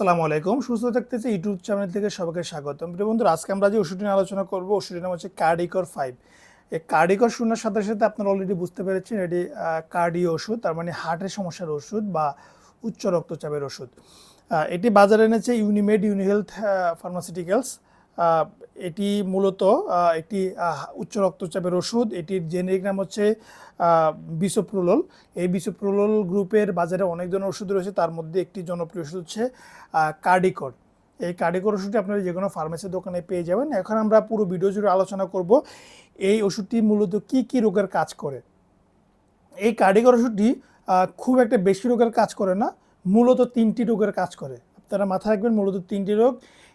আসসালামু আলাইকুম। সুস্থ থাকতেছে ইউটিউব চ্যানেল থেকে সবাইকে স্বাগতম প্রিয় বন্ধুরা, আজকে আমরা যে ওষুধটি নিয়ে আলোচনা করব ওষুধের নাম হচ্ছে কার্ডিকর ফাইভ। এই কার্ডিকর শূন্যের সাথে সাথে আপনারা অলরেডি বুঝতে পেরেছেন, এটি কার্ডিও ওষুধ, তার মানে হার্টের সমস্যার ওষুধ বা উচ্চ রক্তচাপের ওষুধ। এটি বাজারে এনেছে ইউনিমেড ইউনিহেলথ ফার্মাসিউটিক্যালস এটি মূলত একটি উচ্চ রক্তচাপের ওষুধ। এটির জেনেরিক নাম হচ্ছে বিসোপ্রোলোল। এই বিসোপ্রোলোল গ্রুপের বাজারে অনেক ধরনের ওষুধ রয়েছে। তার মধ্যে একটি জনপ্রিয় ওষুধ হচ্ছে কার্ডিকর। এই কার্ডিকর ওষুধটি আপনারা যে কোনো ফার্মেসির দোকানে পেয়ে যাবেন। এখন আমরা পুরো ভিডিও জুড়ে আলোচনা করব, এই ওষুধটি মূলত কি কি রোগের কাজ করে? এই কার্ডিকর ওষুধটি খুব একটা বেশি রোগের কাজ করে না, মূলত তিনটি রোগের কাজ করে। আপনারা মাথায় রাখবেন, মূলত তিনটি রোগ।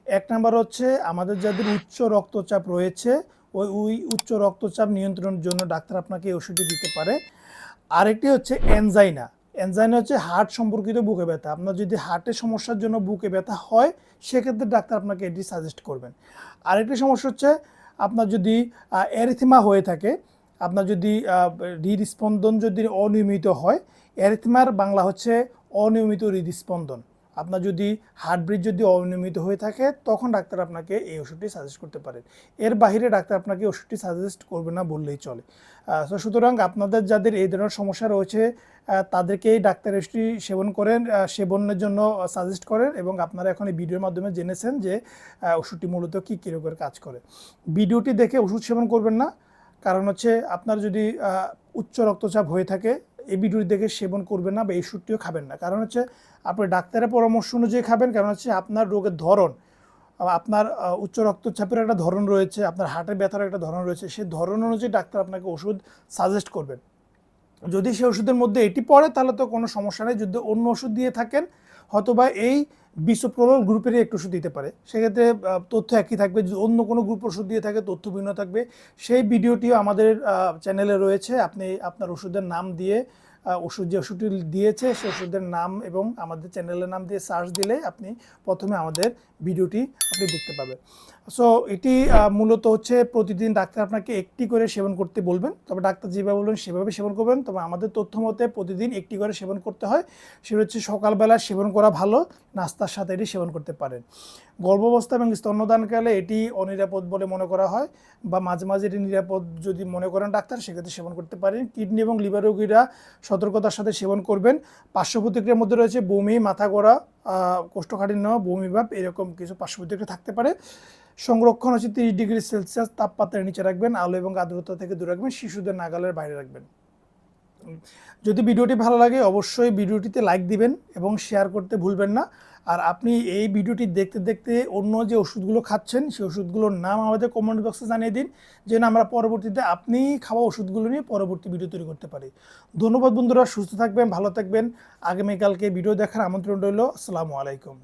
এক নাম্বার হচ্ছে আমাদের যাদের উচ্চ রক্তচাপ রয়েছে, ওই ওই উচ্চ রক্তচাপ নিয়ন্ত্রণের জন্য ডাক্তার আপনাকে ওষুধটি দিতে পারে। আরেকটি হচ্ছে এনজাইনা। এনজাইনা হচ্ছে হার্ট সম্পর্কিত বুকে ব্যথা। আপনার যদি হার্টের সমস্যার জন্য বুকে ব্যথা হয়, সেক্ষেত্রে ডাক্তার আপনাকে এটি সাজেস্ট করবেন। আরেকটি সমস্যা হচ্ছে আপনার যদি অ্যারিথিমা হয়ে থাকে, আপনার যদি হৃদস্পন্দন যদি অনিয়মিত হয় অ্যারিথিমার বাংলা হচ্ছে অনিয়মিত হৃদস্পন্দন। আপনার যদি হার্টব্রিড যদি অনিয়মিত হয়ে থাকে, তখন ডাক্তার আপনাকে এই ওষুধটি সাজেস্ট করতে পারেন। এর বাইরে ডাক্তার আপনাকে ওষুধটি সাজেস্ট করবে না বললেই চলে। তো সুতরাং আপনাদের যাদের এই ধরনের সমস্যা রয়েছে তাদেরকে এই ডাক্তার ওষুধটি সেবন করেন সেবনের জন্য সাজেস্ট করেন এবং আপনারা এখন এই ভিডিওর মাধ্যমে জেনেছেন যে ওষুধটি মূলত কী কী রোগের কাজ করে। ভিডিওটি দেখে ওষুধ সেবন করবেন না, কারণ হচ্ছে আপনার যদি উচ্চ রক্তচাপ হয়ে থাকে এই ভিডিওটি দেখে সেবন করবেন না বা এই ওষুধটিও খাবেন না। কারণ হচ্ছে আপনি ডাক্তারের পরামর্শ অনুযায়ী খাবেন, কারণ হচ্ছে আপনার রোগের ধরন, আপনার উচ্চ রক্তচাপের একটা ধরন রয়েছে, আপনার হার্টের ব্যথার একটা ধরন রয়েছে সেই ধরন অনুযায়ী ডাক্তার আপনাকে ওষুধ সাজেস্ট করবেন। যদি সেই ওষুধের মধ্যে এটি পড়ে, তাহলে তো কোনো সমস্যা নেই। যদি অন্য ওষুধ দিয়ে থাকেন, হয়তোবা এই বিশ্বপ্রবল গ্রুপেরই একটু ওষুধ দিতে পারে। সেক্ষেত্রে তথ্য একই থাকবে। যদি অন্য কোনো গ্রুপ ওষুধ দিয়ে থাকে, তথ্য ভিন্ন থাকবে। সেই ভিডিওটিও আমাদের চ্যানেলে রয়েছে। আপনি আপনার ওষুধের নাম দিয়ে ওষুধ যে ওষুধটি দিয়েছে সেই ওষুধের নাম এবং আমাদের চ্যানেলের নাম দিয়ে সার্চ দিলে আপনি প্রথমে আমাদের ভিডিওটি আপনি দেখতে পাবেন। সো এটি মূলত হচ্ছে প্রতিদিন ডাক্তার আপনাকে একটি করে সেবন করতে বলবেন। তবে ডাক্তার যেভাবে বলবেন, সেভাবে সেবন করবেন। তবে আমাদের তথ্য মতে প্রতিদিন একটি করে সেবন করতে হয়। সেটা হচ্ছে সকালবেলা সেবন করা ভালো, নাস্তার সাথে এটি সেবন করতে পারেন। গর্ভাবস্থা এবং স্তন্যদানকালে এটি অনিরাপদ বলে মনে করা হয় বা মাঝে মাঝে এটি নিরাপদ যদি মনে করেন ডাক্তার, সেক্ষেত্রে সেবন করতে পারেন। কিডনি এবং লিভার রোগীরা সতর্কতার সাথে সেবন করবেন। পার্শ্ব প্রতিক্রিয়ার মধ্যে রয়েছে বমি, মাথা গড়া কোষ্ঠকাঠিন্য ভূমিভাব ভাব এরকম কিছু পার্শ্ববর্তী থাকতে পারে। সংরক্ষণ হচ্ছে তিরিশ ডিগ্রি সেলসিয়াস তাপমাত্রার নিচে রাখবেন, আলো এবং আর্দ্রতা থেকে দূরে রাখবেন, শিশুদের নাগালের বাইরে রাখবেন। যদি ভিডিওটি ভালো লাগে, অবশ্যই ভিডিওটিতে লাইক দিবেন এবং শেয়ার করতে ভুলবেন না। আর আপনি এই ভিডিওটি দেখতে দেখতে অন্য যে ওষুধগুলো খাচ্ছেন সেই ওষুধগুলোর নাম আমাদের কমেন্ট বক্সে জানিয়ে দিন। যেন আমরা পরবর্তীতে আপনি খাওয়া ওষুধগুলো নিয়ে পরবর্তী ভিডিও তৈরি করতে পারি। ধন্যবাদ বন্ধুরা, সুস্থ থাকবেন, ভালো থাকবেন। আগামীকালকে ভিডিও দেখার আমন্ত্রণ রইল। আসসালামু আলাইকুম।